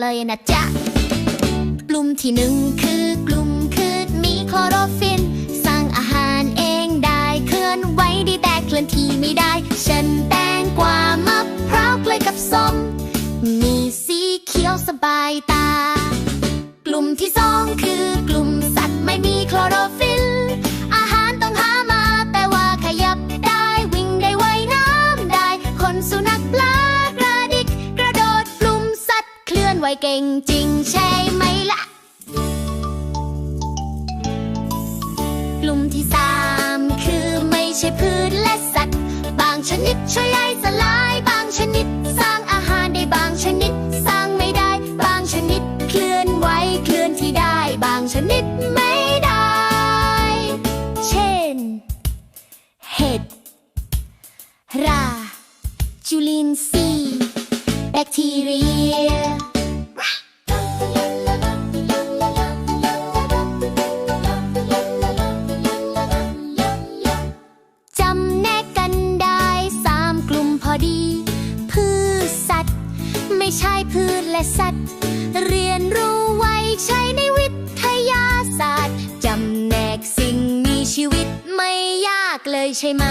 เลยนะจ๊ะ กลุ่มที่หนึ่งคือกลุ่มคือมีคลอโรฟิน สร้างอาหารเองได้เคลื่อนไหวดีแต่เคลื่อนที่ไม่ได้ฉันแตงกวามะพร้าวเกลยกับส้ม มีสีเขียวสบายตา เคลื่อนไหวเก่งจริงใช่ไหมล่ะ กลุ่มที่สามคือไม่ใช่พืชและสัตว์ บางชนิดช่วยย่อยสลาย บางชนิดสร้างอาหารได้บางชนิด สร้างไม่ได้ บางชนิดเคลื่อนไหวเคลื่อนที่ได้ บางชนิดไม่ได้ เช่น เห็ด รา จุลินทรีย์แไม่ใช่พืชและสัตว์ เรียนรู้ไว้ใช้ในวิทยาศาสตร์ จำแนกสิ่งมีชีวิตไม่ยากเลยใช่ไหม